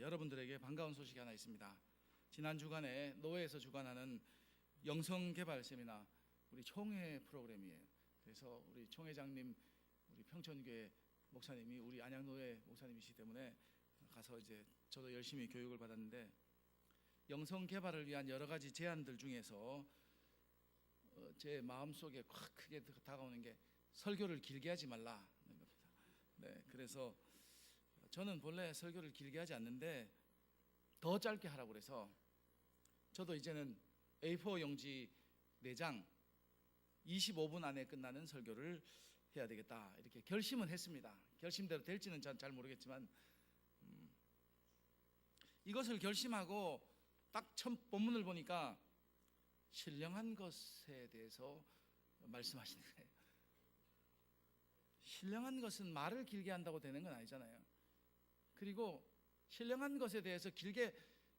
여러분들에게 반가운 소식이 하나 있습니다. 지난 주간에 노회에서 주관하는 영성 개발 세미나 우리 총회 프로그램이에요. 그래서 우리 총회장님 우리 평촌교회 목사님이 우리 안양노회 목사님이시기 때문에 가서 이제 저도 열심히 교육을 받았는데 영성 개발을 위한 여러 가지 제안들 중에서 어, 제 마음 속에 확 크게 다가오는 게 설교를 길게 하지 말라 는 겁니다. 네, 그래서 저는 본래 설교를 길게 하지 않는데 더 짧게 하라고 그래서 저도 이제는 A4 용지 4장 25분 안에 끝나는 설교를 해야 되겠다 이렇게 결심은 했습니다. 결심대로 될지는 잘, 잘 모르겠지만 음, 이것을 결심하고 딱 첫 본문을 보니까 신령한 것에 대해서 말씀하시는 거예요. 신령한 것은 말을 길게 한다고 되는 건 아니잖아요. 그리고 신령한 것에 대해서 길게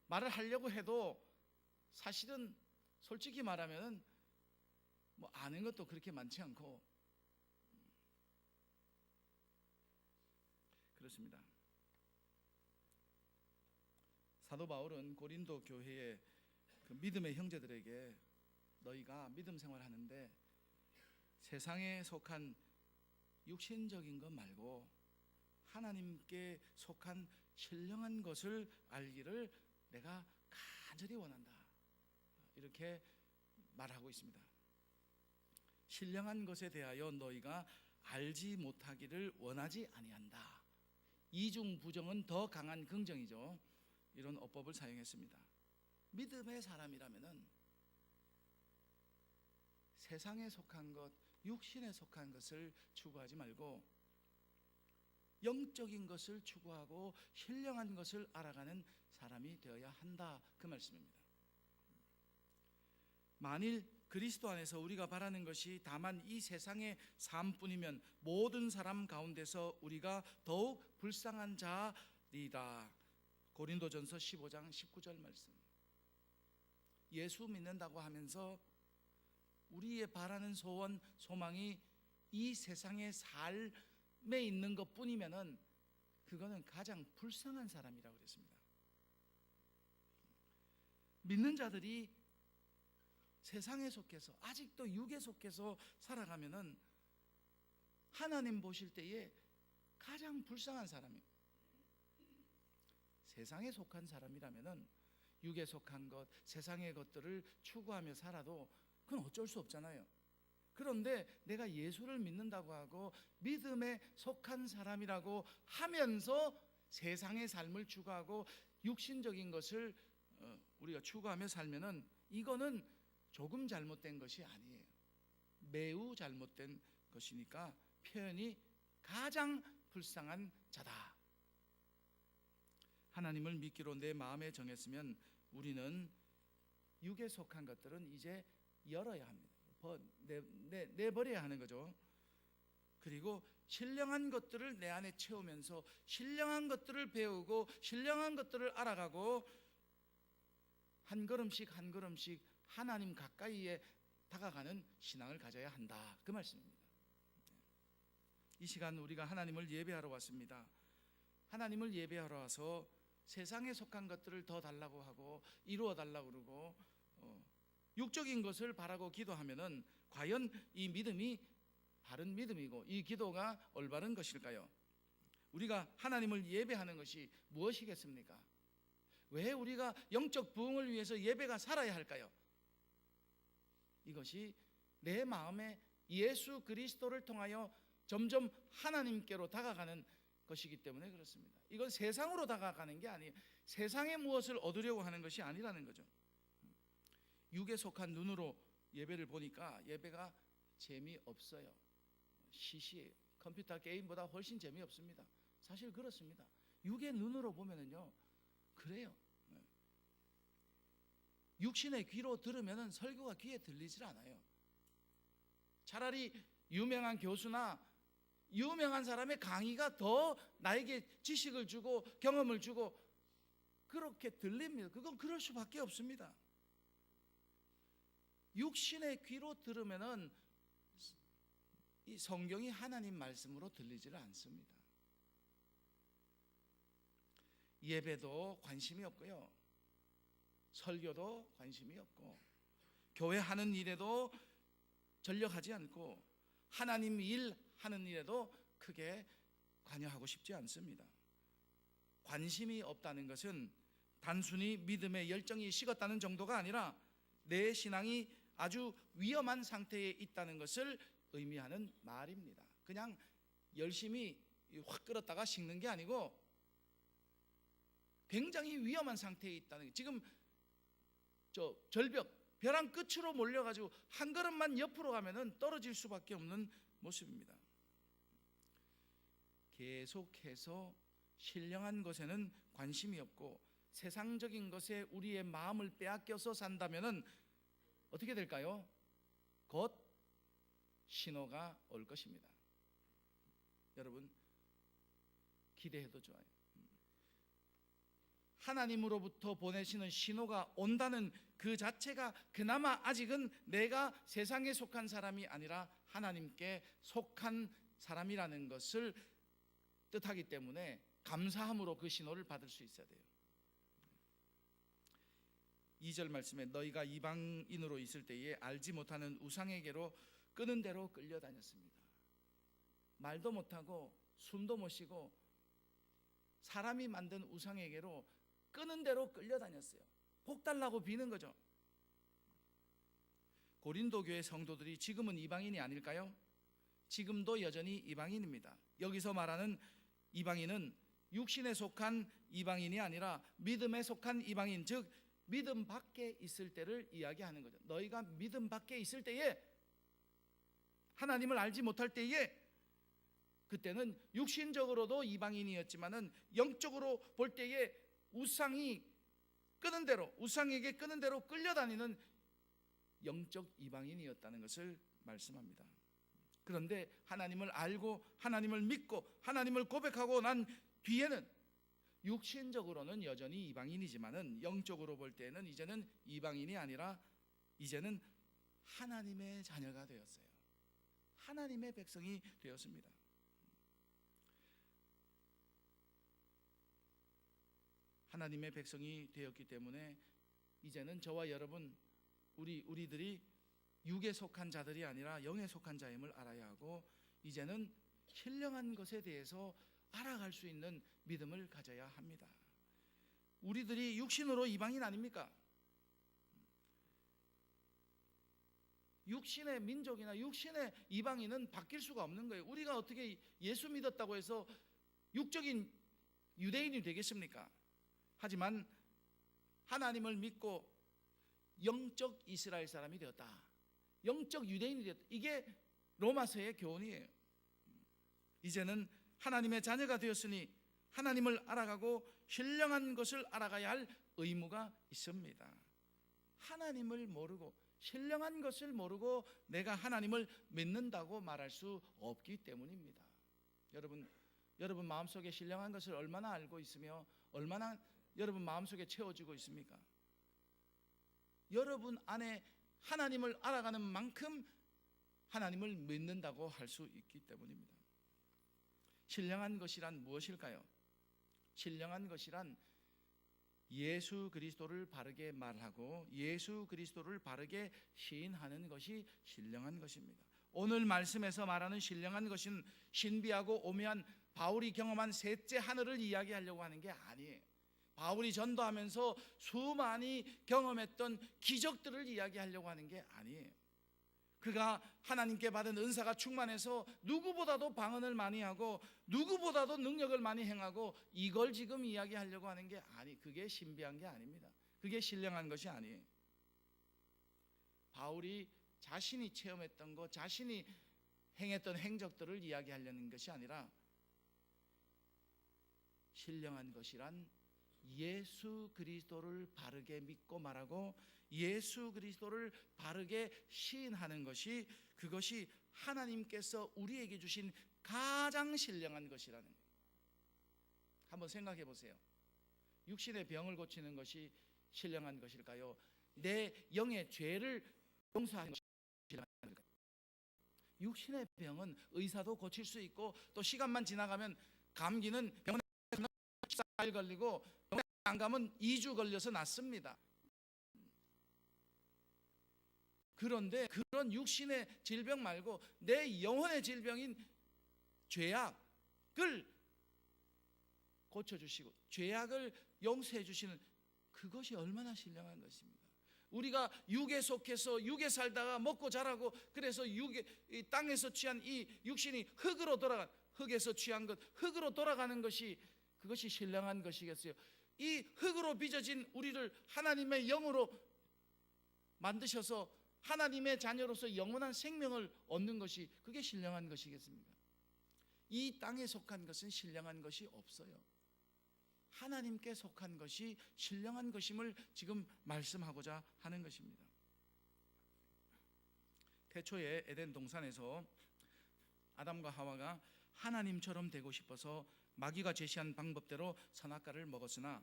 말을 하려고 해도 사실은 솔직히 말하면은 뭐 아는 것도 그렇게 많지 않고 그렇습니다. 사도 바울은 고린도 교회의 그 믿음의 형제들에게 너희가 믿음 생활하는데 세상에 속한 육신적인 것 말고 하나님께 속한 신령한 것을 알기를 내가 간절히 원한다. 이렇게 말하고 있습니다. 신령한 것에 대하여 너희가 알지 못하기를 원하지 아니한다. 이중 부정은 더 강한 긍정이죠. 이런 어법을 사용했습니다. 믿음의 사람이라면은 세상에 속한 것, 육신에 속한 것을 추구하지 말고 영적인 것을 추구하고 신령한 것을 알아가는 사람이 되어야 한다 그 말씀입니다. 만일 그리스도 안에서 우리가 바라는 것이 다만 이 세상의 삶뿐이면 모든 사람 가운데서 우리가 더욱 불쌍한 자리라. 고린도전서 15장 19절 말씀. 예수 믿는다고 하면서 우리의 바라는 소원, 소망이 이 세상의 삶에 있는 것 뿐이면은 그거는 가장 불쌍한 사람이라고 그랬습니다. 믿는 자들이 세상에 속해서 아직도 육에 속해서 살아가면은 하나님 보실 때에 가장 불쌍한 사람이 세상에 속한 사람이라면은 육에 속한 것, 세상의 것들을 추구하며 살아도 그건 어쩔 수 없잖아요. 그런데 내가 예수를 믿는다고 하고 믿음에 속한 사람이라고 하면서 세상의 삶을 추구하고 육신적인 것을 어, 우리가 추구하며 살면은 이거는 조금 잘못된 것이 아니에요. 매우 잘못된 것이니까 표현이 가장 불쌍한 자다. 하나님을 믿기로 내 마음에 정했으면 우리는 육에 속한 것들은 이제 열어야 합니다. 내버려야 하는 거죠. 그리고 신령한 것들을 내 안에 채우면서 신령한 것들을 배우고 신령한 것들을 알아가고 한 걸음씩 한 걸음씩 하나님 가까이에 다가가는 신앙을 가져야 한다. 그 말씀입니다. 이 시간 우리가 하나님을 예배하러 왔습니다. 하나님을 예배하러 와서 세상에 속한 것들을 더 달라고 하고 이루어 달라고 그러고 어, 육적인 것을 바라고 기도하면은 과연 이 믿음이 바른 믿음이고 이 기도가 올바른 것일까요? 우리가 하나님을 예배하는 것이 무엇이겠습니까? 왜 우리가 영적 부흥을 위해서 예배가 살아야 할까요? 이것이 내 마음에 예수 그리스도를 통하여 점점 하나님께로 다가가는 것이기 때문에 그렇습니다. 이건 세상으로 다가가는 게 아니에요. 세상의 무엇을 얻으려고 하는 것이 아니라는 거죠. 육에 속한 눈으로 예배를 보니까 예배가 재미없어요. 시시해요. 컴퓨터 게임보다 훨씬 재미없습니다. 사실 그렇습니다. 육의 눈으로 보면은요, 그래요. 네. 육신의 귀로 들으면은 설교가 귀에 들리질 않아요. 차라리 유명한 교수나 유명한 사람의 강의가 더 나에게 지식을 주고 경험을 주고 그렇게 들립니다. 그건 그럴 수밖에 없습니다. 육신의 귀로 들으면은 이 성경이 하나님 말씀으로 들리지를 않습니다. 예배도 관심이 없고요. 설교도 관심이 없고 교회 하는 일에도 전력하지 않고 하나님 일 하는 일에도 크게 관여하고 싶지 않습니다. 관심이 없다는 것은 단순히 믿음의 열정이 식었다는 정도가 아니라 내 신앙이 아주 위험한 상태에 있다는 것을 의미하는 말입니다. 그냥 열심히 확 끌었다가 식는 게 아니고 굉장히 위험한 상태에 있다는 게 지금 저 절벽 벼랑 끝으로 몰려가지고 한 걸음만 옆으로 가면은 떨어질 수밖에 없는 모습입니다. 계속해서 신령한 것에는 관심이 없고 세상적인 것에 우리의 마음을 빼앗겨서 산다면은 어떻게 될까요? 곧 신호가 올 것입니다. 여러분 기대해도 좋아요. 하나님으로부터 보내시는 신호가 온다는 그 자체가 그나마 아직은 내가 세상에 속한 사람이 아니라 하나님께 속한 사람이라는 것을 뜻하기 때문에 감사함으로 그 신호를 받을 수 있어야 돼요. 2절 말씀에 너희가 이방인으로 있을 때에 알지 못하는 우상에게로 끄는 대로 끌려다녔습니다. 말도 못하고 숨도 못 쉬고 사람이 만든 우상에게로 끄는 대로 끌려다녔어요. 복 달라고 비는 거죠. 고린도 교회 성도들이 지금은 이방인이 아닐까요? 지금도 여전히 이방인입니다. 여기서 말하는 이방인은 육신에 속한 이방인이 아니라 믿음에 속한 이방인, 즉 믿음 밖에 있을 때를 이야기하는 거죠. 너희가 믿음 밖에 있을 때에 하나님을 알지 못할 때에 그때는 육신적으로도 이방인이었지만은 영적으로 볼 때에 우상이 끄는 대로 우상에게 끄는 대로 끌려다니는 영적 이방인이었다는 것을 말씀합니다. 그런데 하나님을 알고 하나님을 믿고 하나님을 고백하고 난 뒤에는 육신적으로는 여전히 이방인이지만은 영적으로 볼 때는 이제는 이방인이 아니라 이제는 하나님의 자녀가 되었어요. 하나님의 백성이 되었습니다. 하나님의 백성이 되었기 때문에 이제는 저와 여러분 우리 우리들이 육에 속한 자들이 아니라 영에 속한 자임을 알아야 하고 이제는 신령한 것에 대해서 알아갈 수 있는 믿음을 가져야 합니다. 우리들이 육신으로 이방인 아닙니까? 육신의 민족이나 육신의 이방인은 바뀔 수가 없는 거예요. 우리가 어떻게 예수 믿었다고 해서 육적인 유대인이 되겠습니까? 하지만 하나님을 믿고 영적 이스라엘 사람이 되었다. 영적 유대인이 되었다. 이게 로마서의 교훈이에요. 이제는 하나님의 자녀가 되었으니 하나님을 알아가고 신령한 것을 알아가야 할 의무가 있습니다. 하나님을 모르고 신령한 것을 모르고 내가 하나님을 믿는다고 말할 수 없기 때문입니다. 여러분, 여러분 마음속에 신령한 것을 얼마나 알고 있으며 얼마나 여러분 마음속에 채워지고 있습니까? 여러분 안에 하나님을 알아가는 만큼 하나님을 믿는다고 할 수 있기 때문입니다. 신령한 것이란 무엇일까요? 신령한 것이란 예수 그리스도를 바르게 말하고 예수 그리스도를 바르게 시인하는 것이 신령한 것입니다. 오늘 말씀에서 말하는 신령한 것은 신비하고 오묘한 바울이 경험한 셋째 하늘을 이야기하려고 하는 게 아니에요. 바울이 전도하면서 수많이 경험했던 기적들을 이야기하려고 하는 게 아니에요. 그가 하나님께 받은 은사가 충만해서 누구보다도 방언을 많이 하고 누구보다도 능력을 많이 행하고 이걸 지금 이야기하려고 하는 게 아니 그게 신비한 게 아닙니다. 그게 신령한 것이 아니에요. 바울이 자신이 체험했던 것, 자신이 행했던 행적들을 이야기하려는 것이 아니라 신령한 것이란 예수 그리스도를 바르게 믿고 말하고 예수 그리스도를 바르게 시인하는 것이 그것이 하나님께서 우리에게 주신 가장 신령한 것이라는 거예요. 한번 생각해 보세요. 육신의 병을 고치는 것이 신령한 것일까요? 내 영의 죄를 용서하는 것이 신령한 것일까요? 육신의 병은 의사도 고칠 수 있고 또 시간만 지나가면 감기는 병원에 4일 걸리고 병원에 안 가면 2주 걸려서 낫습니다. 그런데 그런 육신의 질병 말고 내 영혼의 질병인 죄악을 고쳐주시고 죄악을 용서해 주시는 그것이 얼마나 신령한 것입니다. 우리가 육에 속해서 육에 살다가 먹고 자라고 그래서 육에 이 땅에서 취한 이 육신이 흙으로 돌아가 흙에서 취한 것 흙으로 돌아가는 것이 그것이 신령한 것이겠어요. 이 흙으로 빚어진 우리를 하나님의 영으로 만드셔서 하나님의 자녀로서 영원한 생명을 얻는 것이 그게 신령한 것이겠습니까? 이 땅에 속한 것은 신령한 것이 없어요. 하나님께 속한 것이 신령한 것임을 지금 말씀하고자 하는 것입니다. 태초에 에덴 동산에서 아담과 하와가 하나님처럼 되고 싶어서 마귀가 제시한 방법대로 선악과를 먹었으나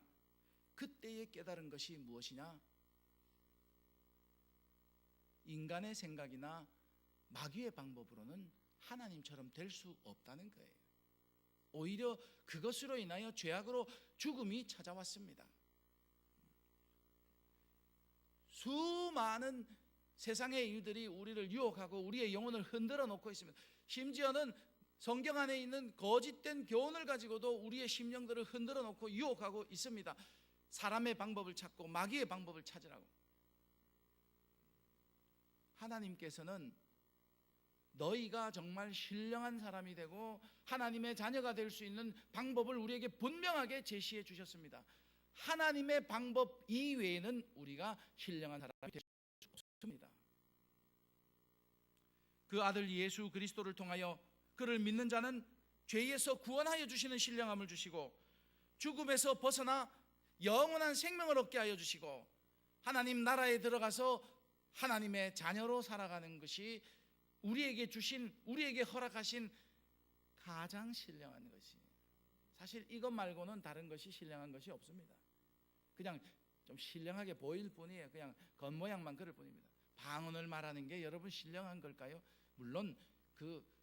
그때에 깨달은 것이 무엇이냐? 인간의 생각이나 마귀의 방법으로는 하나님처럼 될 수 없다는 거예요. 오히려 그것으로 인하여 죄악으로 죽음이 찾아왔습니다. 수많은 세상의 일들이 우리를 유혹하고 우리의 영혼을 흔들어 놓고 있습니다. 심지어는 성경 안에 있는 거짓된 교훈을 가지고도 우리의 심령들을 흔들어 놓고 유혹하고 있습니다. 사람의 방법을 찾고 마귀의 방법을 찾으라고. 하나님께서는 너희가 정말 신령한 사람이 되고 하나님의 자녀가 될 수 있는 방법을 우리에게 분명하게 제시해 주셨습니다. 하나님의 방법 이외에는 우리가 신령한 사람이 될 수 없습니다. 그 아들 예수 그리스도를 통하여 그를 믿는 자는 죄에서 구원하여 주시는 신령함을 주시고 죽음에서 벗어나 영원한 생명을 얻게 하여 주시고 하나님 나라에 들어가서 하나님의 자녀로 살아가는 것이 우리에게 주신 우리에게 허락하신 가장 신령한 것이 사실 이것 말고는 다른 것이 신령한 것이 없습니다. 그냥 좀 신령하게 보일 뿐이에요. 그냥 겉모양만 그럴 뿐입니다. 방언을 말하는 게 여러분 신령한 걸까요? 물론 그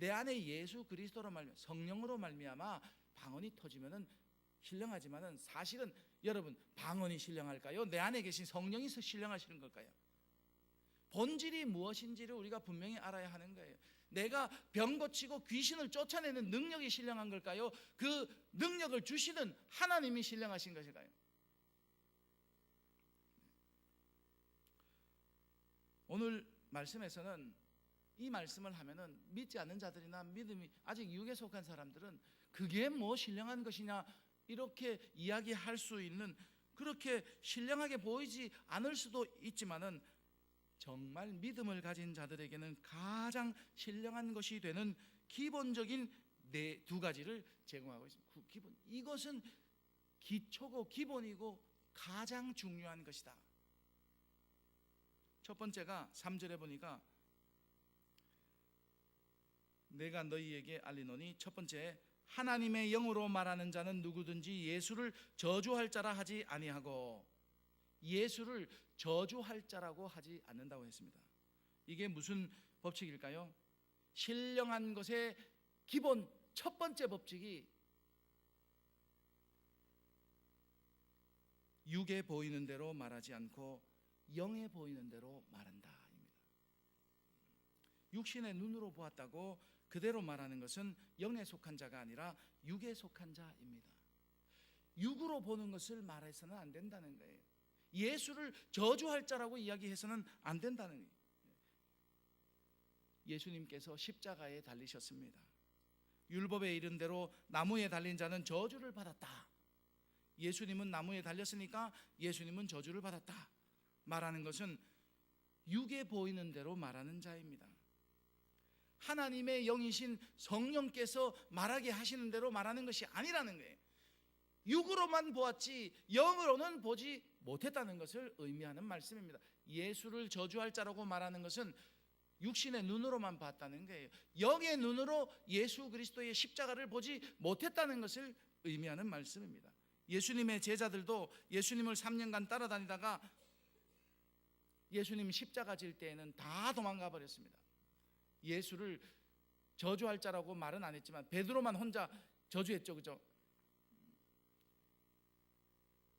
내 안에 예수 그리스도로 말미 성령으로 말미암아 방언이 터지면은 신령하지만은 사실은 여러분 방언이 신령할까요? 내 안에 계신 성령이 신령하시는 걸까요? 본질이 무엇인지를 우리가 분명히 알아야 하는 거예요. 내가 병 고치고 귀신을 쫓아내는 능력이 신령한 걸까요? 그 능력을 주시는 하나님이 신령하신 것일까요? 오늘 말씀에서는 이 말씀을 하면은 믿지 않는 자들이나 믿음이 아직 육에 속한 사람들은 그게 뭐 신령한 것이냐 이렇게 이야기할 수 있는 그렇게 신령하게 보이지 않을 수도 있지만은 정말 믿음을 가진 자들에게는 가장 신령한 것이 되는 기본적인 네 두 가지를 제공하고 있습니다. 그 기본 이것은 기초고 기본이고 가장 중요한 것이다. 첫 번째가 3절에 보니까 내가 너희에게 알리노니 첫 번째 하나님의 영으로 말하는 자는 누구든지 예수를 저주할 자라 하지 아니하고 예수를 저주할 자라고 하지 않는다고 했습니다. 이게 무슨 법칙일까요? 신령한 것의 기본 첫 번째 법칙이 육에 보이는 대로 말하지 않고 영에 보이는 대로 말한다입니다. 육신의 눈으로 보았다고 그대로 말하는 것은 영에 속한 자가 아니라 육에 속한 자입니다. 육으로 보는 것을 말해서는 안 된다는 거예요. 예수를 저주할 자라고 이야기해서는 안 된다는. 예수님께서 십자가에 달리셨습니다. 율법에 이른 대로 나무에 달린 자는 저주를 받았다. 예수님은 나무에 달렸으니까 예수님은 저주를 받았다. 말하는 것은 육에 보이는 대로 말하는 자입니다. 하나님의 영이신 성령께서 말하게 하시는 대로 말하는 것이 아니라는 거예요. 육으로만 보았지 영으로는 보지 못했다는 것을 의미하는 말씀입니다. 예수를 저주할 자라고 말하는 것은 육신의 눈으로만 봤다는 거예요. 영의 눈으로 예수 그리스도의 십자가를 보지 못했다는 것을 의미하는 말씀입니다. 예수님의 제자들도 예수님을 3년간 따라다니다가 예수님 십자가 질 때에는 다 도망가 버렸습니다. 예수를 저주할 자라고 말은 안 했지만 베드로만 혼자 저주했죠. 그죠?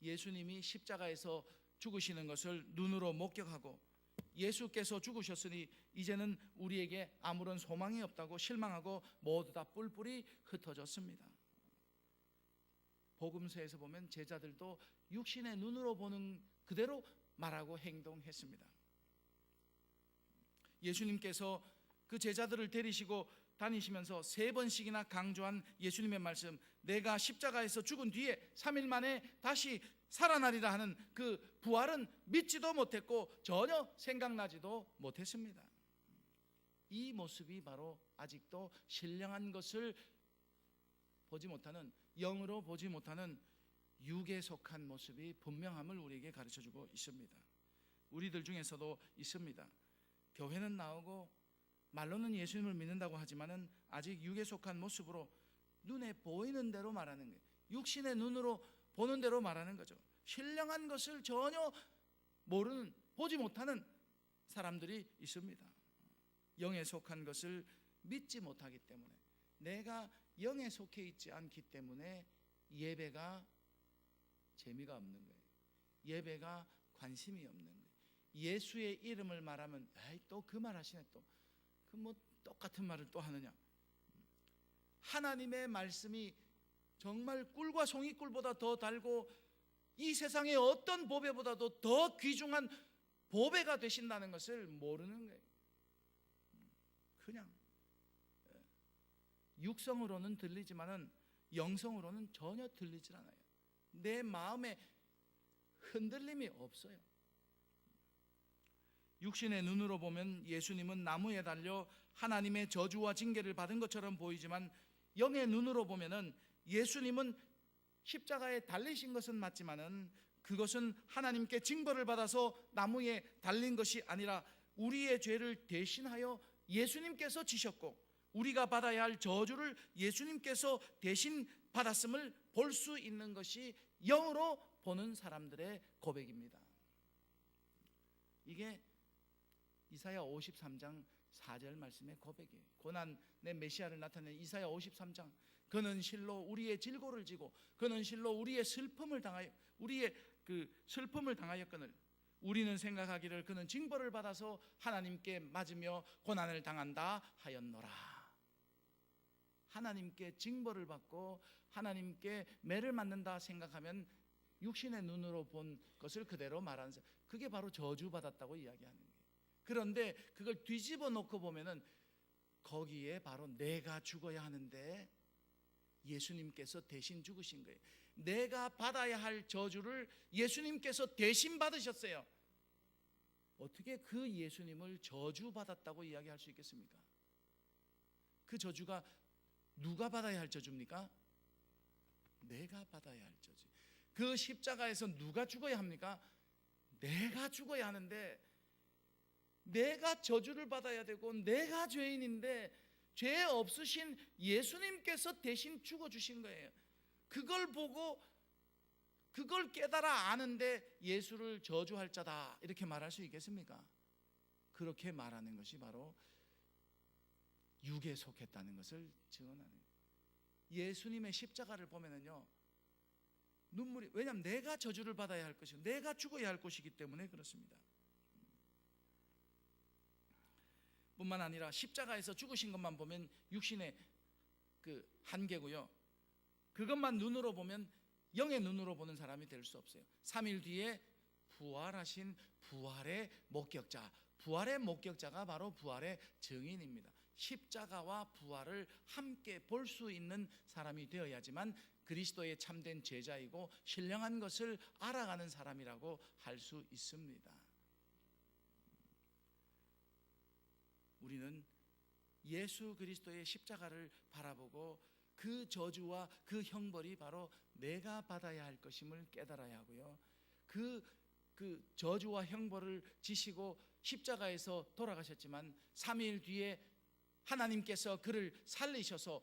예수님이 십자가에서 죽으시는 것을 눈으로 목격하고 예수께서 죽으셨으니 이제는 우리에게 아무런 소망이 없다고 실망하고 모두 다 뿔뿔이 흩어졌습니다. 복음서에서 보면 제자들도 육신의 눈으로 보는 그대로 말하고 행동했습니다. 예수님께서 그 제자들을 데리시고 다니시면서 세 번씩이나 강조한 예수님의 말씀, 내가 십자가에서 죽은 뒤에 3일 만에 다시 살아나리라 하는 그 부활은 믿지도 못했고 전혀 생각나지도 못했습니다. 이 모습이 바로 아직도 신령한 것을 보지 못하는 영으로 보지 못하는 육에 속한 모습이 분명함을 우리에게 가르쳐 주고 있습니다. 우리들 중에서도 있습니다. 교회는 나오고 말로는 예수님을 믿는다고 하지만은 아직 육에 속한 모습으로 눈에 보이는 대로 말하는 거예요. 육신의 눈으로 보는 대로 말하는 거죠. 신령한 것을 전혀 모르는 보지 못하는 사람들이 있습니다. 영에 속한 것을 믿지 못하기 때문에 내가 영에 속해 있지 않기 때문에 예배가 재미가 없는 거예요. 예배가 관심이 없는 거예요. 예수의 이름을 말하면 또그 말 하시네 또. 그 뭐 똑같은 말을 또 하느냐. 하나님의 말씀이 정말 꿀과 송이꿀보다 더 달고 이 세상의 어떤 보배보다도 더 귀중한 보배가 되신다는 것을 모르는 거예요. 그냥 육성으로는 들리지만은 영성으로는 전혀 들리질 않아요. 내 마음에 흔들림이 없어요. 육신의 눈으로 보면 예수님은 나무에 달려 하나님의 저주와 징계를 받은 것처럼 보이지만 영의 눈으로 보면은 예수님은 십자가에 달리신 것은 맞지만은 그것은 하나님께 징벌을 받아서 나무에 달린 것이 아니라 우리의 죄를 대신하여 예수님께서 지셨고 우리가 받아야 할 저주를 예수님께서 대신 받았음을 볼 수 있는 것이 영으로 보는 사람들의 고백입니다. 이게 이사야 53장 4절 말씀의 고백이에요. 고난의 메시아를 나타낸 이사야 53장. 그는 실로 우리의 질고를 지고 그는 실로 우리의 슬픔을 당하여 우리의 그 슬픔을 당하였거늘 우리는 생각하기를 그는 징벌을 받아서 하나님께 맞으며 고난을 당한다 하였노라. 하나님께 징벌을 받고 하나님께 매를 맞는다 생각하면 육신의 눈으로 본 것을 그대로 말하는. 그게 바로 저주 받았다고 이야기하는 거예요. 그런데 그걸 뒤집어 놓고 보면은 거기에 바로 내가 죽어야 하는데 예수님께서 대신 죽으신 거예요. 내가 받아야 할 저주를 예수님께서 대신 받으셨어요. 어떻게 그 예수님을 저주받았다고 이야기할 수 있겠습니까? 그 저주가 누가 받아야 할 저주입니까? 내가 받아야 할 저주. 그 십자가에서 누가 죽어야 합니까? 내가 죽어야 하는데 내가 저주를 받아야 되고 내가 죄인인데 죄 없으신 예수님께서 대신 죽어 주신 거예요. 그걸 보고 그걸 깨달아 아는데 예수를 저주할 자다 이렇게 말할 수 있겠습니까? 그렇게 말하는 것이 바로 육에 속했다는 것을 증언하는. 예수님의 십자가를 보면은요 눈물이 왜냐하면 내가 저주를 받아야 할 것이고 내가 죽어야 할 것이기 때문에 그렇습니다. 뿐만 아니라 십자가에서 죽으신 것만 보면 육신의 그 한계고요. 그것만 눈으로 보면 영의 눈으로 보는 사람이 될 수 없어요. 3일 뒤에 부활하신 부활의 목격자, 부활의 목격자가 바로 부활의 증인입니다. 십자가와 부활을 함께 볼 수 있는 사람이 되어야지만 그리스도의 참된 제자이고 신령한 것을 알아가는 사람이라고 할 수 있습니다. 우리는 예수 그리스도의 십자가를 바라보고 그 저주와 그 형벌이 바로 내가 받아야 할 것임을 깨달아야 하고요. 그, 그 저주와 형벌을 지시고 십자가에서 돌아가셨지만 3일 뒤에 하나님께서 그를 살리셔서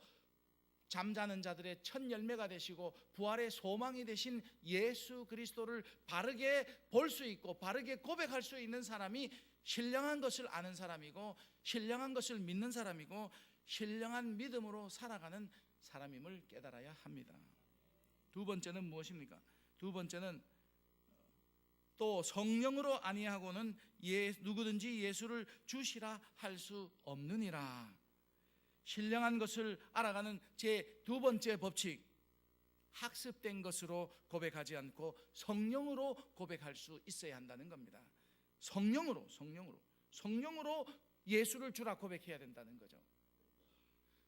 잠자는 자들의 첫 열매가 되시고 부활의 소망이 되신 예수 그리스도를 바르게 볼 수 있고 바르게 고백할 수 있는 사람이 신령한 것을 아는 사람이고 신령한 것을 믿는 사람이고 신령한 믿음으로 살아가는 사람임을 깨달아야 합니다. 두 번째는 무엇입니까? 두 번째는 또 성령으로 아니하고는 예, 누구든지 예수를 주시라 할 수 없느니라. 신령한 것을 알아가는 제 두 번째 법칙. 학습된 것으로 고백하지 않고 성령으로 고백할 수 있어야 한다는 겁니다. 성령으로, 성령으로, 성령으로 예수를 주라 고백해야 된다는 거죠.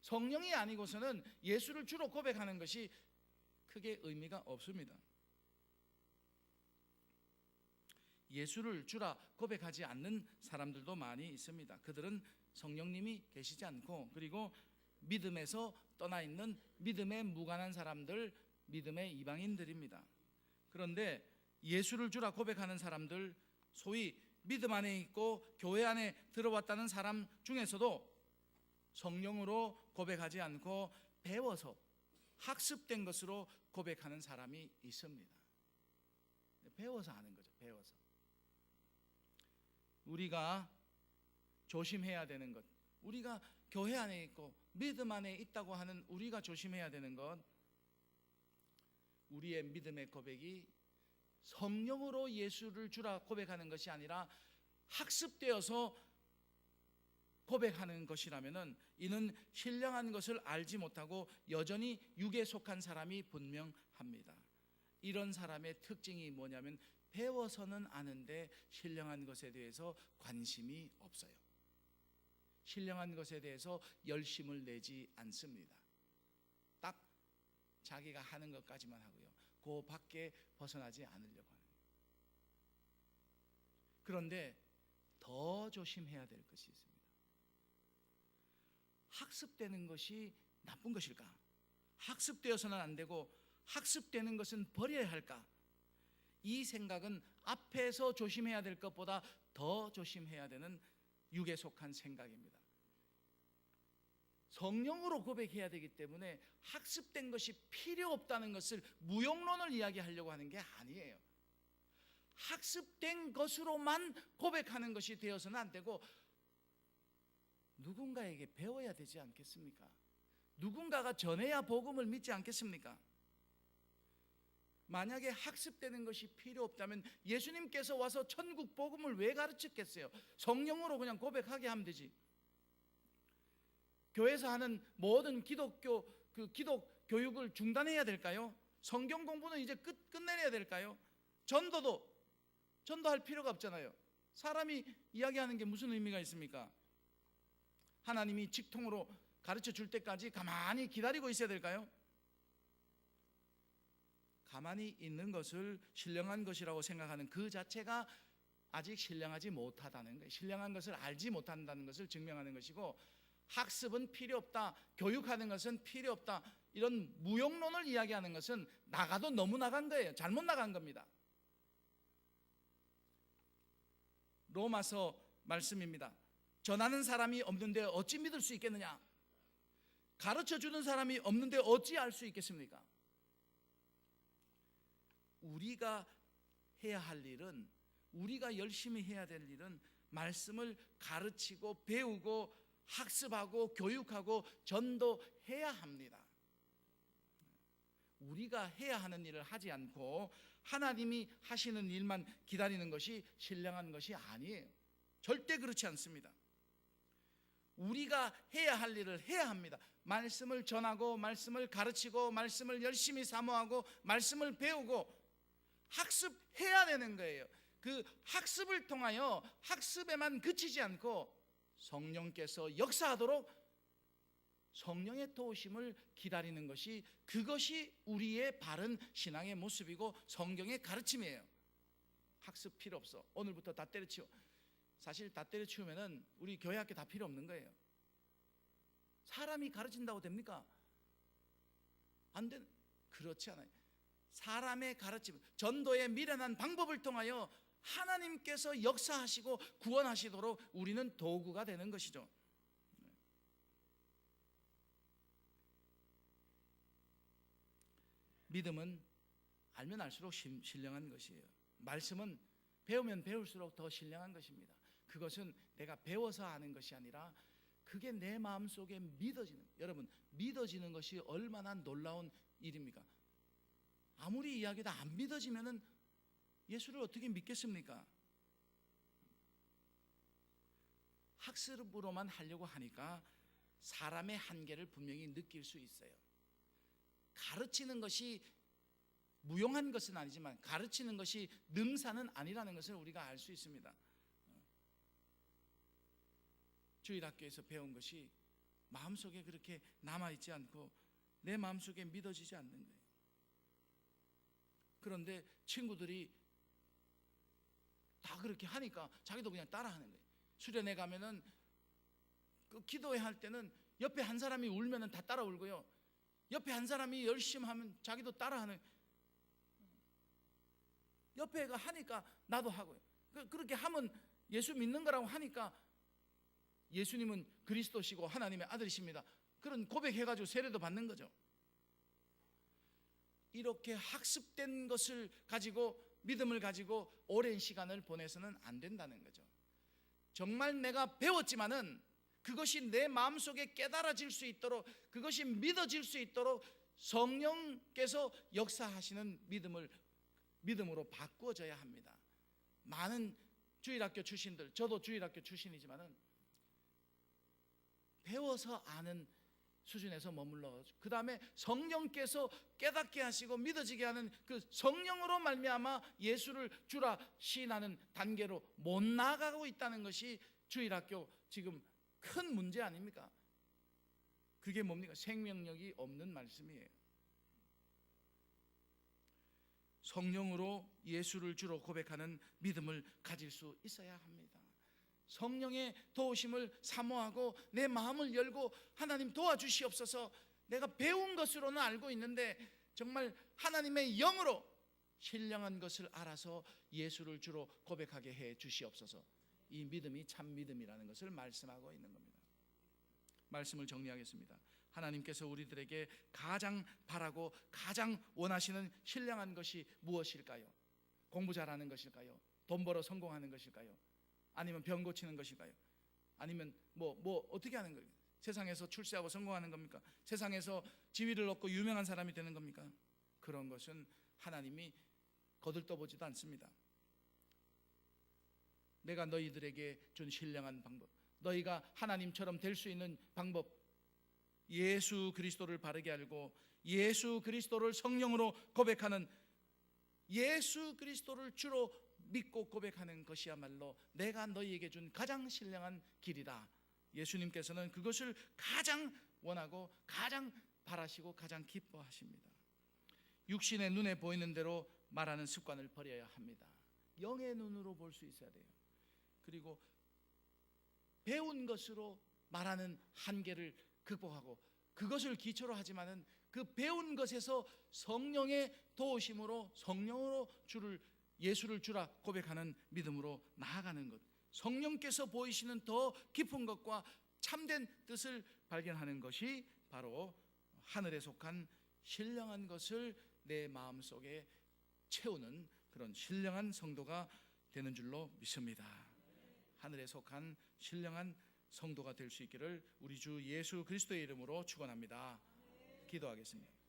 성령이 아니고서는 예수를 주로 고백하는 것이 크게 의미가 없습니다. 예수를 주라 고백하지 않는 사람들도 많이 있습니다. 그들은 성령님이 계시지 않고 그리고 믿음에서 떠나 있는 믿음에 무관한 사람들, 믿음의 이방인들입니다. 그런데 예수를 주라 고백하는 사람들, 소위 믿음 안에 있고 교회 안에 들어왔다는 사람 중에서도 성령으로 고백하지 않고 배워서 학습된 것으로 고백하는 사람이 있습니다. 배워서 하는 거죠. 배워서. 우리가 조심해야 되는 것. 우리가 교회 안에 있고 믿음 안에 있다고 하는 우리가 조심해야 되는 것. 우리의 믿음의 고백이 성령으로 예수를 주라 고백하는 것이 아니라 학습되어서 고백하는 것이라면은 이는 신령한 것을 알지 못하고 여전히 육에 속한 사람이 분명합니다. 이런 사람의 특징이 뭐냐면 배워서는 아는데 신령한 것에 대해서 관심이 없어요. 신령한 것에 대해서 열심을 내지 않습니다. 딱 자기가 하는 것까지만 하고요. 그 밖에 벗어나지 않으려고 하는. 그런데 더 조심해야 될 것이 있습니다. 학습되는 것이 나쁜 것일까? 학습되어서는 안 되고 학습되는 것은 버려야 할까? 이 생각은 앞에서 조심해야 될 것보다 더 조심해야 되는 육에 속한 생각입니다. 성령으로 고백해야 되기 때문에 학습된 것이 필요 없다는 것을 무용론을 이야기하려고 하는 게 아니에요. 학습된 것으로만 고백하는 것이 되어서는 안 되고 누군가에게 배워야 되지 않겠습니까? 누군가가 전해야 복음을 믿지 않겠습니까? 만약에 학습되는 것이 필요 없다면 예수님께서 와서 천국 복음을 왜 가르쳤겠어요? 성령으로 그냥 고백하게 하면 되지. 교회에서 하는 모든 기독교 그 기독 교육을 중단해야 될까요? 성경 공부는 이제 끝 끝내야 될까요? 전도도 전도할 필요가 없잖아요. 사람이 이야기하는 게 무슨 의미가 있습니까? 하나님이 직통으로 가르쳐 줄 때까지 가만히 기다리고 있어야 될까요? 가만히 있는 것을 신령한 것이라고 생각하는 그 자체가 아직 신령하지 못하다는 거예요. 신령한 것을 알지 못한다는 것을 증명하는 것이고 학습은 필요 없다. 교육하는 것은 필요 없다. 이런 무용론을 이야기하는 것은 나가도 너무 나간 거예요. 잘못 나간 겁니다. 로마서 말씀입니다. 전하는 사람이 없는데 어찌 믿을 수 있겠느냐? 가르쳐 주는 사람이 없는데 어찌 알 수 있겠습니까? 우리가 해야 할 일은 우리가 열심히 해야 될 일은 말씀을 가르치고 배우고 학습하고 교육하고 전도해야 합니다. 우리가 해야 하는 일을 하지 않고 하나님이 하시는 일만 기다리는 것이 신령한 것이 아니에요. 절대 그렇지 않습니다. 우리가 해야 할 일을 해야 합니다. 말씀을 전하고 말씀을 가르치고 말씀을 열심히 사모하고 말씀을 배우고 학습해야 되는 거예요. 그 학습을 통하여 학습에만 그치지 않고 성령께서 역사하도록 성령의 도우심을 기다리는 것이 그것이 우리의 바른 신앙의 모습이고 성경의 가르침이에요. 학습 필요 없어. 오늘부터 다 때려치워. 사실 다 때려치우면은 우리 교회 학교 다 필요 없는 거예요. 사람이 가르친다고 됩니까? 안 돼. 그렇지 않아요. 사람의 가르침, 전도의 미련한 방법을 통하여 하나님께서 역사하시고 구원하시도록 우리는 도구가 되는 것이죠. 믿음은 알면 알수록 신- 신령한 것이에요. 말씀은 배우면 배울수록 더 신령한 것입니다. 그것은 내가 배워서 아는 것이 아니라 그게 내 마음 속에 믿어지는 여러분 믿어지는 것이 얼마나 놀라운 일입니까? 아무리 이야기도 안 믿어지면은 예수를 어떻게 믿겠습니까? 학습으로만 하려고 하니까 사람의 한계를 분명히 느낄 수 있어요. 가르치는 것이 무용한 것은 아니지만 가르치는 것이 능사는 아니라는 것을 우리가 알 수 있습니다. 주일학교에서 배운 것이 마음속에 그렇게 남아있지 않고 내 마음속에 믿어지지 않는 거예요. 그런데 친구들이 다 그렇게 하니까 자기도 그냥 따라하는 거예요. 수련회 가면은 그 기도회 할 때는 옆에 한 사람이 울면은 다 따라 울고요. 옆에 한 사람이 열심히 하면 자기도 따라하는. 옆에 가 하니까 나도 하고요. 그- 그렇게 하면 예수 믿는 거라고 하니까 예수님은 그리스도시고 하나님의 아들이십니다. 그런 고백해가지고 세례도 받는 거죠. 이렇게 학습된 것을 가지고 믿음을 가지고 오랜 시간을 보내서는 안 된다는 거죠. 정말 내가 배웠지만은 그것이 내 마음속에 깨달아질 수 있도록 그것이 믿어질 수 있도록 성령께서 역사하시는 믿음을 믿음으로 바꾸어져야 합니다. 많은 주일학교 출신들, 저도 주일학교 출신이지만은 배워서 아는 수준에서 머물러 그 다음에 성령께서 깨닫게 하시고 믿어지게 하는 그 성령으로 말미암아 예수를 주라 시인하는 단계로 못 나가고 있다는 것이 주일학교 지금 큰 문제 아닙니까? 그게 뭡니까? 생명력이 없는 말씀이에요. 성령으로 예수를 주로 고백하는 믿음을 가질 수 있어야 합니다. 성령의 도우심을 사모하고 내 마음을 열고 하나님 도와주시옵소서. 내가 배운 것으로는 알고 있는데 정말 하나님의 영으로 신령한 것을 알아서 예수를 주로 고백하게 해 주시옵소서. 이 믿음이 참 믿음이라는 것을 말씀하고 있는 겁니다. 말씀을 정리하겠습니다. 하나님께서 우리들에게 가장 바라고 가장 원하시는 신령한 것이 무엇일까요? 공부 잘하는 것일까요? 돈 벌어 성공하는 것일까요? 아니면 병 고치는 것일까요? 아니면 뭐 뭐 어떻게 하는 거예요? 세상에서 출세하고 성공하는 겁니까? 세상에서 지위를 얻고 유명한 사람이 되는 겁니까? 그런 것은 하나님이 거들떠보지도 않습니다. 내가 너희들에게 준 신령한 방법, 너희가 하나님처럼 될 수 있는 방법, 예수 그리스도를 바르게 알고 예수 그리스도를 성령으로 고백하는 예수 그리스도를 주로 믿고 고백하는 것이야말로 내가 너희에게 준 가장 신령한 길이다. 예수님께서는 그것을 가장 원하고 가장 바라시고 가장 기뻐하십니다. 육신의 눈에 보이는 대로 말하는 습관을 버려야 합니다. 영의 눈으로 볼 수 있어야 돼요. 그리고 배운 것으로 말하는 한계를 극복하고 그것을 기초로 하지만은 그 배운 것에서 성령의 도우심으로 성령으로 주를 예수를 주라 고백하는 믿음으로 나아가는 것. 성령께서 보이시는 더 깊은 것과 참된 뜻을 발견하는 것이 바로 하늘에 속한 신령한 것을 내 마음 속에 채우는 그런 신령한 성도가 되는 줄로 믿습니다. 하늘에 속한 신령한 성도가 될 수 있기를 우리 주 예수 그리스도의 이름으로 축원합니다. 기도하겠습니다.